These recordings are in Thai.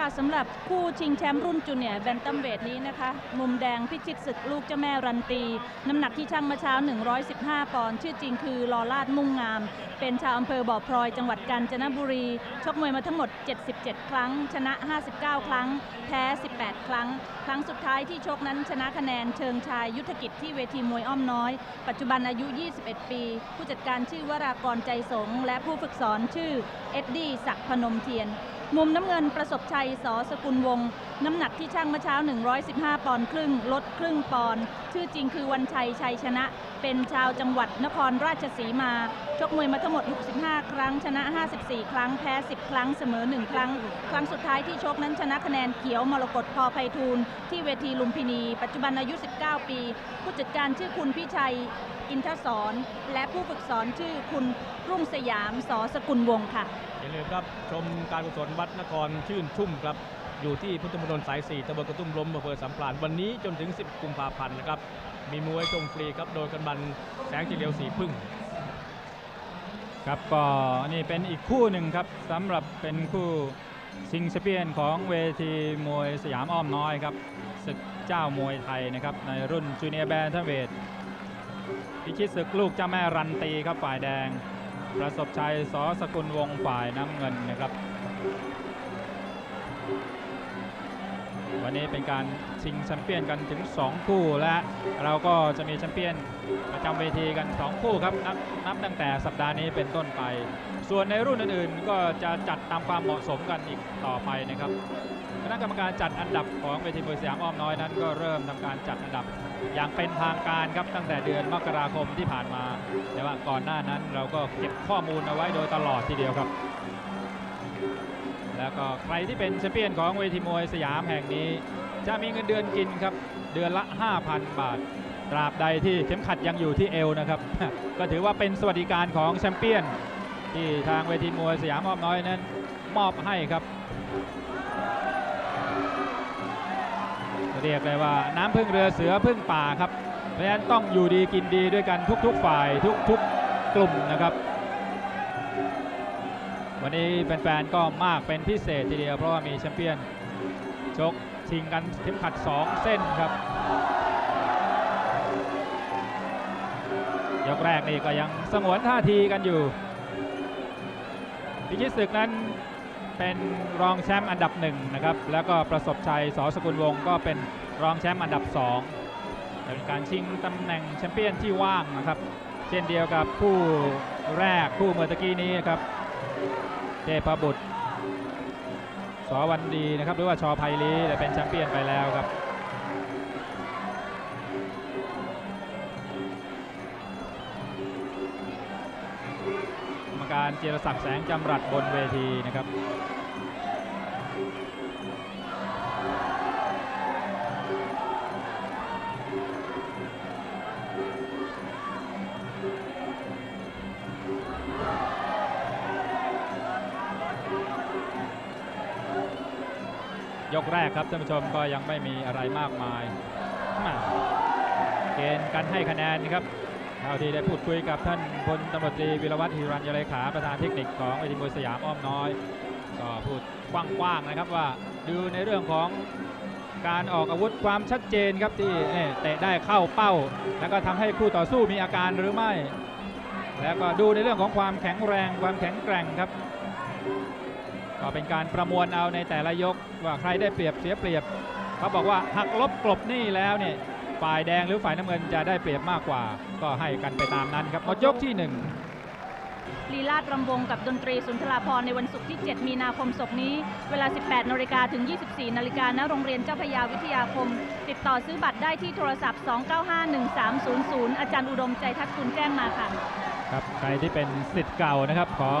ค่ะสำหรับคู่ชิงแชมป์รุ่นจูเนียร์แบนตัมเวทนี้นะคะ มุมแดงพิชิตศึกลูกเจ้าแม่รันตี น้ำหนักที่ช่างมาเช้า 115 ปอนด์ชื่อจริงคือลอลาดมุ่งงาม เป็นชาวอำเภอบ่อพลอยจังหวัดกาญจนบุรี ชกมวยมาทั้งหมด 77 ครั้ง ชนะ 59 ครั้ง แพ้ 18 ครั้ง ครั้งสุดท้ายที่ชกนั้นชนะคะแนนเชิงชายยุทธกิจที่เวทีมวยอ้อมน้อย ปัจจุบันอายุ 21 ปี ผู้จัดการชื่อวรากรใจสงและผู้ฝึกสอนชื่อเอ็ดดี้ศักพนมเทียน มุมน้ำเงินประสบชัยสอสกุลวงศ์น้ำหนักที่ช่างเมื่อเช้า 115 ปอนด์ครึ่ง ลดครึ่งปอนด์ชื่อจริงคือวันชัยชัยชนะ เป็นชาวจังหวัดนครราชสีมา ชกมวยมาทั้งหมด 65 ครั้ง ชนะ 54 ครั้ง แพ้ 10 ครั้ง เสมอ 1 ครั้ง ครั้งสุดท้ายที่ชกนั้นชนะคะแนนเขียวมรกตพอไพฑูรย์ที่เวทีลุมพินี ปัจจุบันอายุ 19 ปี ผู้จัดการชื่อคุณพิชัย อินทศรและผู้ฝึกสอนชื่อคุณรุ่งสยามสอสกุลวงศ์ค่ะ อย่าลืมครับชมการกุศลวัดนครชื่นชุ่มครับ อยู่ที่พุทธมณฑลสาย 4ตำบลกระตุ้มล้มอำเภอสัมพลานวันนี้จนถึง 10 กุมภาพันธ์นะครับ มีมวยชมฟรีครับ โดยกันบันแสงจีเลียวสีพึ่ง ครับก็นี่เป็นอีกคู่หนึ่งครับสำหรับเป็นคู่ชิงแชมเปี้ยนของเวทีมวยสยามอ้อมน้อยครับศึกเจ้ามวยไทยนะครับในรุ่นจูเนียร์แบนทัมเวทพิชิตศึกลูกเจ้าแม่รันตีครับฝ่ายแดง ประสบชัยสอสกุลวงฝ่ายน้ำเงินนะครับ วันนี้เป็นการชิงแชมเปี้ยนกันถึง 2 คู่และเราก็จะมีแชมเปี้ยนประจำเวทีกัน 2 คู่ครับนับนับตั้งแต่สัปดาห์นี้เป็นต้นไป ส่วนในรุ่นอื่นๆ ก็จะจัดตามความเหมาะสมกันอีกต่อไปนะครับคณะกรรมการจัดอันดับของเวทีมวยสยามอ้อมน้อยนั้น ก็เริ่มทำการจัดอันดับอย่างเป็นทางการครับตั้งแต่เดือนมกราคมที่ผ่านมา แต่ว่าก่อนหน้านั้นเราก็เก็บข้อมูลเอาไว้โดยตลอดทีเดียวครับ แล้วก็ใครที่เป็นแชมเปี้ยนของเวทีมวยสยามแห่งนี้ จะมีเงินเดือนกินครับ เดือนละ 5,000 บาท ตราบใดที่เข็มขัดยังอยู่ที่เอวนะครับ ก็ถือว่าเป็นสวัสดิการของแชมเปี้ยน ที่ทางเวทีมวยสยามอ้อมน้อยนั้น มอบให้ครับ เรียกเลยว่าน้ำพึ่งเรือเสือพึ่งป่าครับเพราะฉะนั้นต้องอยู่ดีกินดีด้วยกันทุก ๆ ฝ่ายทุก ๆกลุ่มนะครับ วันนี้แฟนๆก็มากเป็นพิเศษทีเดียว เพราะว่ามีแชมเปี้ยนชกชิงกันเข็มขัด 2 เส้นครับ ยกแรกนี่ก็ยังสงวนท่าทีกันอยู่ พิชิตศึกนั้นเป็นรองแชมป์อันดับหนึ่งนะครับ แล้วก็ประสบชัยสอสกุลวงศ์ก็เป็นรองแชมป์อันดับสองเป็นการชิงตำแหน่งแชมเปี้ยนที่ว่างนะครับ เช่นเดียวกับผู้แรกคู่เมื่อตะกี้นี้ครับ เทพบุตรสวันดีนะครับหรือว่าชอไพลีแต่เป็นแชมเปี้ยนไปแล้วครับกรรมการเจรศักดิ์แสงจำรัดบนเวทีนะครับ ยกแรกครับท่านผู้ชมก็ยังไม่มีอะไรมากมายมาเกณฑ์การให้คะแนนนะครับเท่าที่ได้พูดคุยกับท่านพลตำรวจตรีวิรวัตรฮิรัญยเลขาประธานเทคนิคของเวทีมวยสยามอ้อมน้อย ก็พูดกว้างๆนะครับว่าดูในเรื่องของการออกอาวุธความชัดเจนครับที่เอ่อเตะได้เข้าเป้า แล้วก็ทำให้คู่ต่อสู้มีอาการหรือไม่ แล้วก็ดูในเรื่องของความแข็งแรงความแข็งแกร่งครับ ก็เป็นการประมวลเอาในแต่ละยกว่าใครได้เปรียบเสียเปรียบ เขาบอกว่าหักลบกลบหนี่แล้วเนี่ยฝ่ายแดงหรือฝ่ายน้ำเงินจะได้เปรียบมากกว่า ก็ให้กันไปตามนั้นครับหมดยกที่หนึ่งลีลาดรำวงกับดนตรีสุนทราพรณ์ในวันศุกร์ที่ 7 มีนาคมศกนี้ เวลา 18นาฬิกาถึง 24นาฬิกาณโรงเรียนเจ้าพระยาวิทยาคม ติดต่อซื้อบัตรได้ที่โทรศัพท์ 2951300 อาจารย์อุดมใจทัศน์คุณแจ้งมาค่ะ ครับ ใครที่เป็นสิทธิ์เก่านะครับของ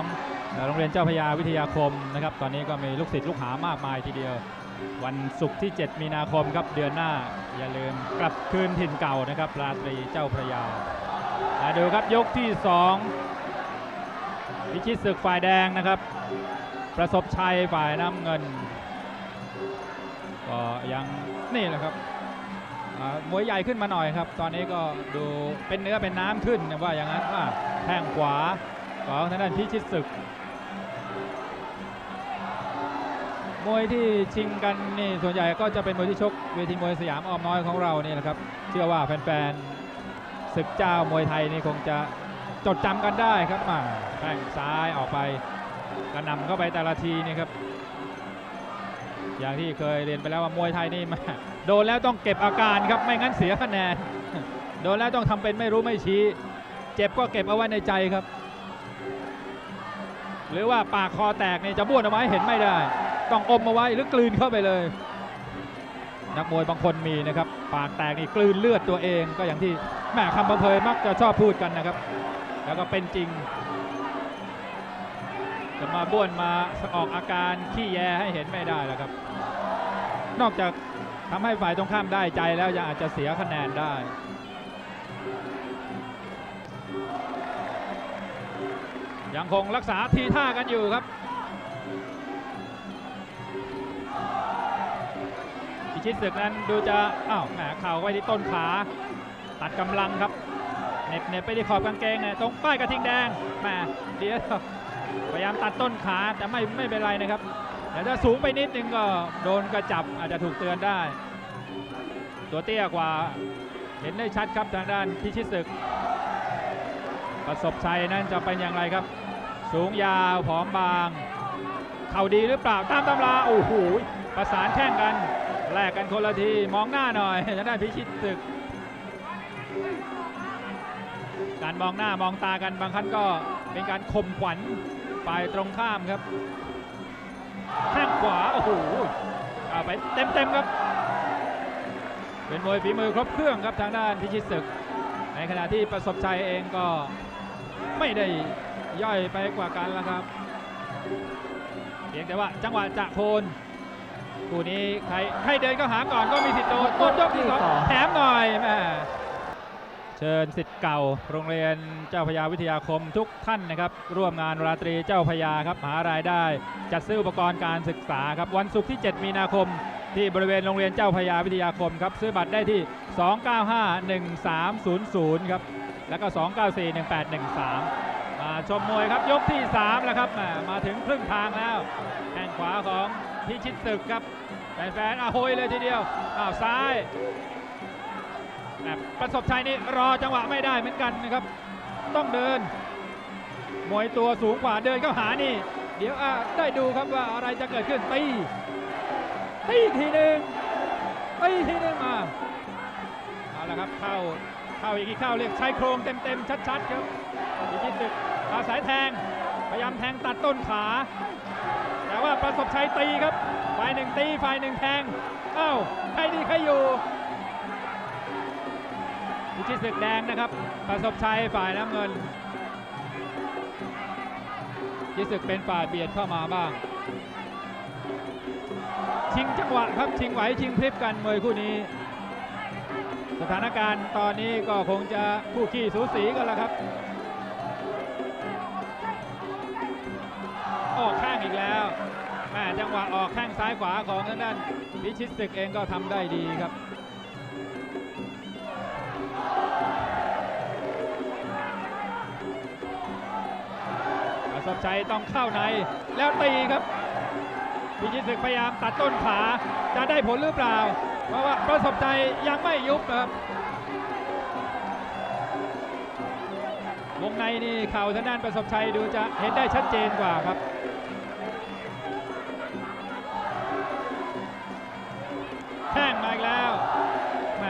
โรงเรียนเจ้าพยาวิทยาคมนะครับ ตอนนี้ก็มีลูกศิษย์ลูกหามากมายทีเดียว วันศุกร์ที่ 7 มีนาคมครับเดือนหน้า อย่าลืมกลับคืนถิ่นเก่านะครับราตรีเจ้าพระยาดูครับยกที่2พิชิตศึกฝ่ายแดงนะครับ ประสบชัยฝ่ายน้ำเงิน ก็ยังนี่แหละครับมวยใหญ่ขึ้นมาหน่อยครับ ตอนนี้ก็ดูเป็นเนื้อเป็นน้ำขึ้นว่าอย่างนั้นว่าแข้งขวาของทางด้านพิชิตศึก มวยที่ชิงกันนี่ส่วนใหญ่ก็จะเป็นมวยที่ชกเวทีมวยสยามอ้อมน้อยของเรานี่แหละครับ เชื่อว่าแฟนๆศึกเจ้ามวยไทยนี่คงจะจดจำกันได้ครับมาแข้งซ้ายออกไปกระนำเข้าไปแต่ละทีนี่ครับ อย่างที่เคยเรียนไปแล้วว่ามวยไทยนี่ม่โดนแล้วต้องเก็บอาการครับไม่งั้นเสียคะแนน โดนแล้วต้องทำเป็นไม่รู้ไม่ชี้ เจ็บก็เก็บเอาไว้ในใจครับ หรือว่าปากคอแตกนี่จะบ้วนเอาไว้เห็นไม่ได้ ต้องอมเอาไว้หรือกลืนเข้าไปเลย นักมวยบางคนมีนะครับปากแตกนี่กลืนเลือดตัวเองก็อย่างที่แม่คำบังเพยมักจะชอบพูดกันนะครับ แล้วก็เป็นจริง จะมาบ้วนมาออกอาการขี้แยให้เห็นไม่ได้แล้วครับ นอกจากทำให้ฝ่ายตรงข้ามได้ใจแล้วยังอาจจะเสียคะแนนได้ยังคงรักษาทีท่ากันอยู่ครับ พิชิตศึกนั้นดูจะอ้าวแหมเข่าไว้ที่ต้นขาตัดกำลังครับเน็บเน็บไปที่ขอบกางเกงเนี่ยตรงป้ายกระทิงแดงแหมเดี๋ยวพยายามตัดต้นขาแต่ไม่ไม่เป็นไรนะครับแต่ถ้าสูงไปนิดนึงก็โดนกระจับอาจจะถูกเตือนได้ ตัวเตี้ยกว่าเห็นได้ชัดครับทางด้านพิชิตศึก ประสบชัยนั้นจะเป็นอย่างไรครับ สูงยาวผอมบาง เข่าดีหรือเปล่าตามตำราโอ้โหประสานแข่งกัน แลกกันคนละที มองหน้าหน่อยจะได้พิชิตศึก การมองหน้ามองตากันบางครั้งก็เป็นการข่มขวัญฝ่ายตรงข้ามครับข้างขวา โอ้โหเอาไปเต็มๆครับ เป็นมวยฝีมือครบเครื่องครับทางด้านพิชิตศึก ในขณะที่ประสบชัยเองก็ไม่ได้ย่อยไปกว่ากันแล้วครับเพียงแต่ว่าจังหวะจะโคน คู่นี้ใครใครเดินก็หาก่อนก็มีสิทธิ์โดนต้นยกที่สองแถมหน่อยแม่เชิญสิทธิ์เก่า โรงเรียนเจ้าพระยาวิทยาคมทุกท่านนะครับ ร่วมงานราตรีเจ้าพระยาครับหารายได้ จัดซื้ออุปกรณ์การศึกษาครับวันศุกร์ที่ 7 มีนาคม ที่บริเวณโรงเรียนเจ้าพระยาวิทยาคมครับซื้อบัตรได้ที่ 295-1300 ครับแล้วก็ 294-1813 มาชมมวยครับยกที่3แล้วครับแหมมาถึงครึ่งทางแล้วแข้งขวาของ พิชิตศึกครับแฟนๆอาโหยเลยทีเดียวอ้าวซ้ายแหมประสบชัยนี่รอจังหวะไม่ได้เหมือนกันนะครับ ต้องเดิน มวยตัวสูงกว่าเดินเข้าหานี่ เดี๋ยวอะได้ดูครับว่าอะไรจะเกิดขึ้นตีตีทีหนึ่งตีทีหนึ่งมาเอาละครับเข้าเข้าอีกทีเข้าเรียกชายโครงเต็มๆชัดๆครับพิชิตศึกอาศัยแทงพยายามแทงตัดต้นขา ว่าประสบชัยตีครับ ฝ่ายหนึ่งตี ฝ่ายหนึ่งแทงเอ้าใครดีใครอยู่พิชิตศึกแดงนะครับ ประสบชัยฝ่ายน้ำเงินพิชิตศึกเป็นฝ่ายเบียดเข้ามาบ้าง ชิงจังหวะครับชิงไหวชิงพริบกันมวยคู่นี้ สถานการณ์ตอนนี้ก็คงจะคู่ขี้สูสีกันแล้วครับ จังหวะออกแข้งซ้ายขวาของทางด้านพิชิตศึกเองก็ทำได้ดีครับประสบชัยต้องเข้าในแล้วตีครับพิชิตศึกพยายามตัดต้นขาจะได้ผลหรือเปล่า เพราะว่าประสบใจยังไม่ยุบนะครับวงในนี่เข่าทางด้านประสบชัยดูจะเห็นได้ชัดเจนกว่าครับ มาอีกแล้วแหม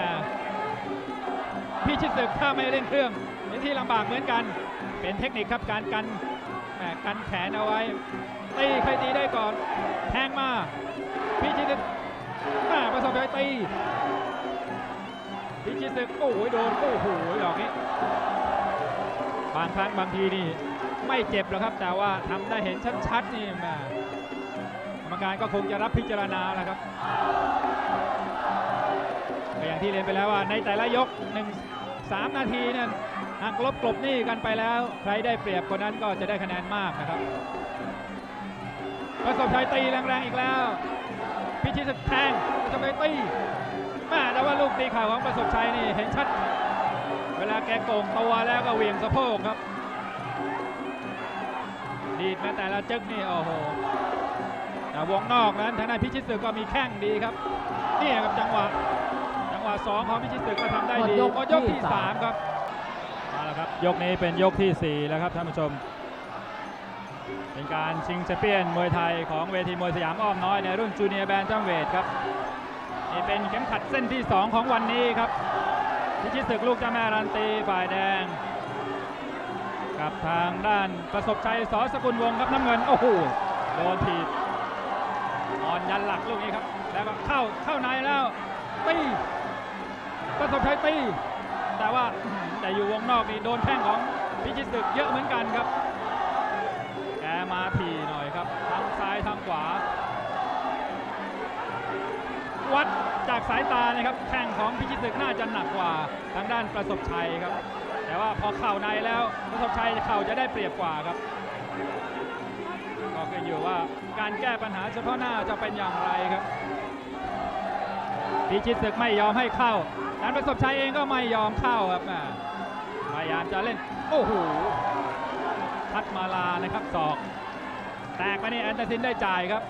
พี่ชิดศึกถ้าไม่เล่นเครื่องเป็นที่ลำบากเหมือนกัน เป็นเทคนิคครับการกันแหมกันแขนเอาไว้ตีใครตีได้ก่อนแทงมา พี่ชิดศึกแหมประสบชัยตีพี่ชิดศึกโอ้โหโดนโอ้โหดอกนี้บางครั้งบางทีนี่ไม่เจ็บหรอกครับ แต่ว่าทำได้เห็นชัดๆนี่แหมก รรมการก็คงจะรับพิจารณาแล้วครับอย่างที่เรียนไปแล้วว่าในแต่ละยกหนึ่งสามนาทีนั้นหากลบกลบหนี้กันไปแล้ว ใครได้เปรียบคนนั้นก็จะได้คะแนนมากนะครับประสบชัยตีแรงๆอีกแล้ว พิชิตแทงประสบชัยตีแม่แต่ว่าลูกตีข่าของประสบชัยนี่เห็นชัด เวลาแกโก่งตัวแล้วก็เหวี่ยงสะโพกครับ ดีดแม้แต่ละจึกนี่โอ้โห วงนอกนั้นทางด้านพิชิตศึกก็มีแข้งดีครับนี่ครับจังหวะจังหวะสองของพิชิตศึกก็ทำได้ดีหมดยกหมดยกที่ที่สามสามครับมาแล้วครับยกนี้เป็นยกที่สี่แล้วครับท่านผู้ชม เป็นการชิงแชมเปี้ยนมวยไทยของเวทีมวยสยามอ้อมน้อยในรุ่นจูเนียร์แบนตัมเวทครับนี่เป็นเข็มขัดเส้นที่2ของวันนี้ครับพิชิตศึกลูกเจ้าแม่รันตีฝ่ายแดงกับทางด้านประสบชัยสอสกุลวงศ์ครับน้ำเงิน โอ้โหโดนถีบ อ่อนยันหลักลูกนี้ครับ แล้วก็เข้าเข้าในแล้วตีประสบชัยตี แต่ว่าแต่อยู่วงนอกนี่โดนแข้งของพิชิตศึกเยอะเหมือนกันครับแกมาทีหน่อยครับทั้งซ้ายทั้งขวา วัดจากสายตานะครับแข้งของพิชิตศึกน่าจะหนักกว่าทางด้านประสบชัยครับ แต่ว่าพอเข่าในแล้วประสบชัยเข่าจะได้เปรียบกว่าครับ ก็ขึ้นอยู่ว่าการแก้ปัญหาเฉพาะหน้าจะเป็นอย่างไรครับพิชิตศึกไม่ยอมให้เข้านั้นประสบชัยเองก็ไม่ยอมเข้าครับแม่พยายามจะเล่น โอ้โหพัดมาลานะครับศอก แตกไปนี่แอนเตอร์ซินได้จ่ายครับ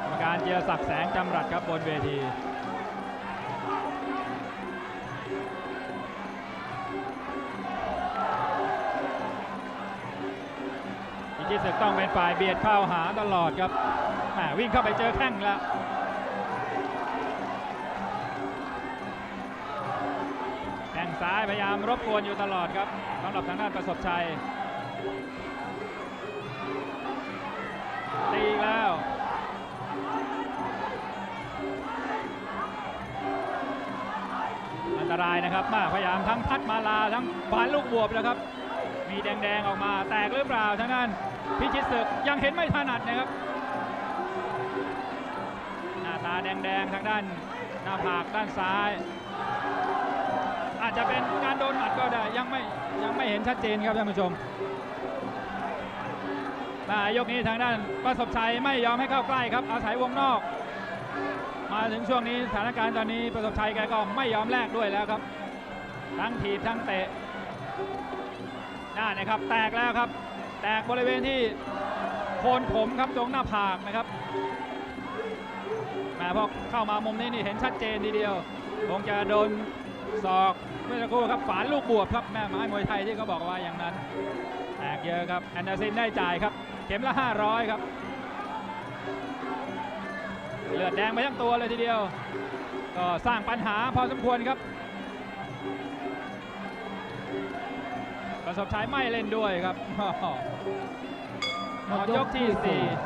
กรรมการเจียศักดิ์แสงจำรัดครับบนเวที พิชิตศึกต้องเป็นฝ่ายเบียดเข้าหาตลอดครับวิ่งเข้าไปเจอแข้งแล้วแข้งซ้ายพยายามรบกวนอยู่ตลอดครับสำหรับทางด้านประสบชัยตีอีกแล้วอันตรายนะครับมาพยายามทั้งพัดมาลาทั้งฝานลูกบวบแล้วครับ มีแดงๆออกมาแตกหรือเปล่าทางด้าน พิชิตศึกยังเห็นไม่ถนัดนะครับ หน้าตาแดงๆทางด้านหน้าผากด้านซ้าย อาจจะเป็นการโดนหมัดก็ได้ยังไม่ยังไม่เห็นชัดเจนครับท่านผู้ชมมายกนี้ทางด้านประสบชัยไม่ยอมให้เข้าใกล้ครับอาศัยวงนอก มาถึงช่วงนี้สถานการณ์ตอนนี้ประสบชัยแกก็ไม่ยอมแลกด้วยแล้วครับ ทั้งถีบทั้งเตะน่านะครับแตกแล้วครับ แตกบริเวณที่โคนผมครับตรงหน้าผากนะครับแหมาพอเข้ามามุมนี้นี่เห็นชัดเจนทีเดียวคงจะโดนศอกเมื่อสักครู่ครับฝานลูกบวบครับแม่ไม้มวยไทยที่เขาบอกว่าอย่างนั้นแตกเยอะครับแอนเดอร์ซินได้จ่ายครับ เข็มละ 500 ครับ เลือดแดงไปทั้งตัวเลยทีเดียว ก็สร้างปัญหาพอสมควรครับ ประสบชัยไม่เล่นด้วยครับหมดยกที่4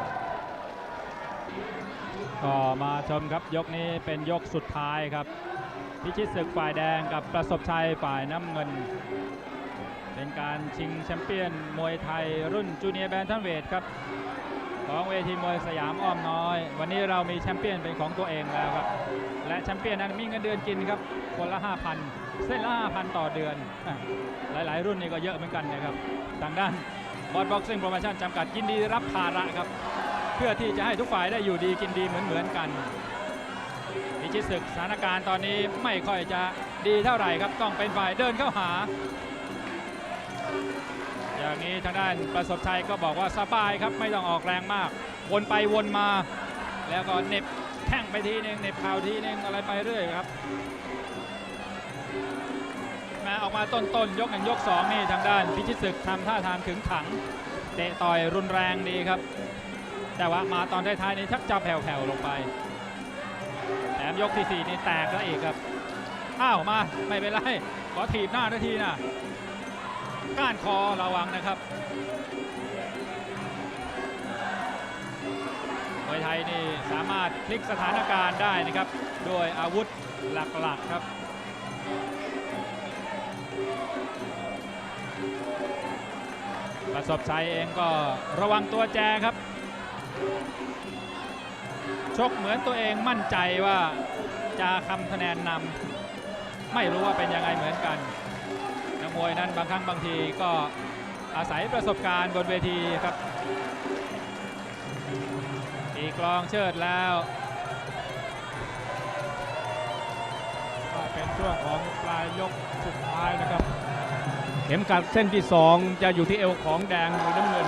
ก็มาชมครับยกนี้เป็นยกสุดท้ายครับ พิชิตศึกฝ่ายแดงกับประสบชัยฝ่ายน้ำเงิน เป็นการชิงแชมเปี้ยนมวยไทยรุ่นจูเนียร์แบนทัมเวทครับ ของเวทีมวยสยามอ้อมน้อย วันนี้เรามีแชมเปี้ยนเป็นของตัวเองแล้วครับ และแชมเปี้ยนนั้นมีเงินเดือนกินครับคนละ 5,000 เส้นละ 5,000 ต่อเดือน หลายๆ รุ่นนี่ก็เยอะเหมือนกันนะครับทางด้านบอลบ็อกซิ่งโปรโมชั่นจำกัดยินดีรับภาระครับ เพื่อที่จะให้ทุกฝ่ายได้อยู่ดีกินดีเหมือนเหมือนๆกันพิชิตศึกสถานการณ์ตอนนี้ไม่ค่อยจะดีเท่าไหร่ครับต้องเป็นฝ่ายเดินเข้าหา ทางด้านประสบชัยก็บอกว่าสบายครับไม่ต้องออกแรงมาก วนไปวนมา แล้วก็เน็บแข้งไปทีนึงเน็บเข่าทีนึงอะไรไปเรื่อยครับมาออกมาต้นต้นๆยกหนึ่งยกสองนี่ทางด้านพิชิตศึกทำท่าทางขึงขังเตะต่อยรุนแรงดีครับ แต่ว่ามาตอนท้ายๆนี้ชักจะแผ่วๆลงไปแถมยกที่สี่นี่แตกแล้วอีกครับอ้าวมาไม่เป็นไรขอถีบหน้านาทีนะ ก้านคอระวังนะครับมวยไทยนี่สามารถพลิกสถานการณ์ได้นะครับโดยอาวุธหลักๆครับประสบชัยเองก็ระวังตัวแจครับ ชกเหมือนตัวเองมั่นใจว่าจะทำคะแนนนำไม่รู้ว่าเป็นยังไงเหมือนกัน มวยนั้นบางครั้งบางทีก็อาศัยประสบการณ์บนเวทีครับตีกลองเชิดแล้วก็เป็นช่วงของปลายยกสุดท้ายนะครับ เข็มขัดเส้นที่ 2 จะอยู่ที่เอวของแดงหรือน้ำเงิน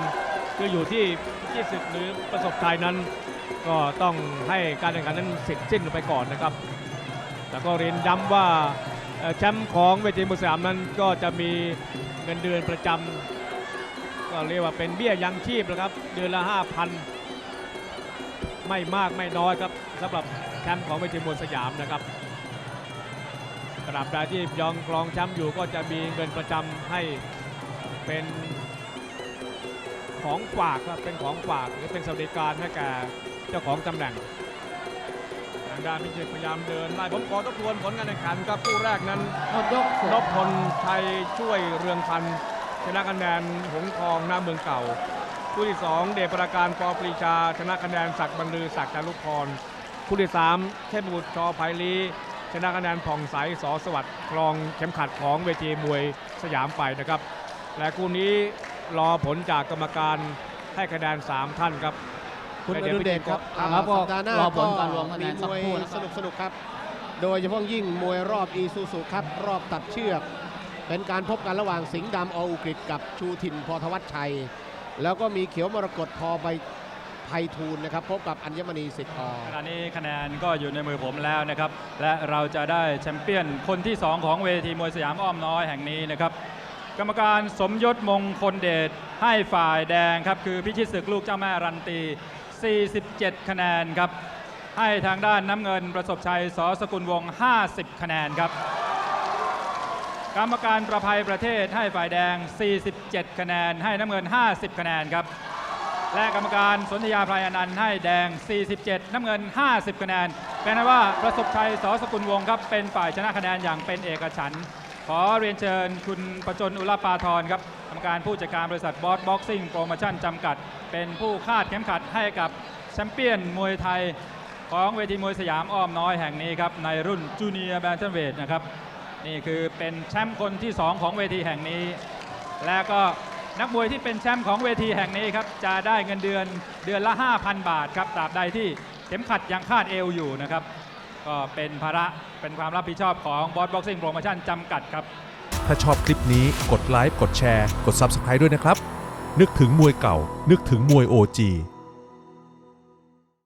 คืออยู่ที่ที่ศึกหรือประสบชัยนั้น ก็ต้องให้การแข่งขันนั้นเสร็จสิ้นไปก่อนนะครับแล้วก็เรียนย้ำว่า แชมป์ของเวทีมวยสยามนั้นก็จะมีเงินเดือนประจำก็เรียกว่าเป็นเบี้ยยังชีพนะครับ เดือนละ 5,000 ไม่มากไม่น้อยครับสำหรับแชมป์ของเวทีมวยสยามนะครับตราบใดที่ยองกรองแชมป์อยู่ก็จะมีเงินประจำให้เป็นของฝากครับเป็นของฝากหรือเป็นสวัสดิการให้แก่เจ้าของตำแหน่งางด้านพิจิตรพยายามเดินไล่ผมขอทบทวนผลการแข่งขันครับคู่แรกนั้นหมดยกเสร็จนพพลชัยช่วยเรืองพันธ์ชนะคะแนนหงส์ทองหน้าเมืองเก่า คู่ที่ 2 เดชประการปอปรีชา ชนะคะแนนศักดิ์บรรลือศักดิ์จารุพรคู่ที่ 3 เทพบุตรชอไพลีชนะคะแนนผ่องใสสอสวัสดิ์ครองเข็มขัดของเวทีมวยสยามไปนะครับ และคู่นี้รอผลจากกรรมการให้คะแนน 3 ท่านครับ คุณอดุลเดชครับครับอ่าสัปดาห์หน้ารอผก็ลการรวมคะแนมีนมสักวยครู่นะคสรับนุกสนุกๆครับ โดยเฉพาะยิ่งมวยรอบอีซูซูครับ รอบตัดเชือก เป็นการพบกันระหว่างสิงห์ดำออุกฤษกับชูถิ่นพอธวัชชัย แล้วก็มีเขียวมรกตพอใบไพฑูรย์นะครับพบกับอัญมณีสิทธิ์อขณะนี้คะแนนก็อยู่ในมือผมแล้วนะครับ และเราจะได้แชมเปี้ยนคนที่ 2 ของเวทีมวยสยามอ้อมน้อยแห่งนี้นะครับ กรรมการสมยศมงคลเดชให้ฝ่ายแดงครับ คือพิชิตศึกลูกเจ้าแม่รันตี 47 คะแนนครับ ให้ทางด้านน้ำเงินประสบชัยสสกุลวง 50 คะแนนครับ กรรมการประภัยประเทศให้ฝ่ายแดง 47 คะแนน ให้น้ำเงิน 50 คะแนนครับ และกรรมการสนธยาพรายอนันต์ให้แดง 47 น้ำเงิน 50 คะแนนเป็นนั้นว่าประสบชัยสสกุลวงครับเป็นฝ่ายชนะคะแนนอย่างเป็นเอกฉันท์ ขอเรียนเชิญคุณประจนอุลปาทรครับกรรมการผู้จัดการบริษัทบอสบ็อกซิ่งโปรโมชั่นจำกัด เป็นผู้คาดเข็มขัดให้กับแชมเปี้ยนมวยไทย ของเวทีมวยสยามอ้อมน้อยแห่งนี้ครับในรุ่นจูเนียร์แบนเทนเวทนะครับนี่คือเป็นแชมป์คนที่ 2 ของเวทีแห่งนี้ และก็นักมวยที่เป็นแชมป์ของเวทีแห่งนี้ครับจะได้เงินเดือนเดือนละ 5,000 บาทครับตราบใดที่เข็มขัดยังคาดเอวอยู่นะครับ ก็เป็นภาระเป็นความรับผิดชอบของบอสบ็อกซิ่งโปรโมชั่นจำกัดครับ ถ้าชอบคลิปนี้กดไลค์กดแชร์ กด Subscribe ด้วยนะครับ นึกถึงมวยเก่า นึกถึงมวย OG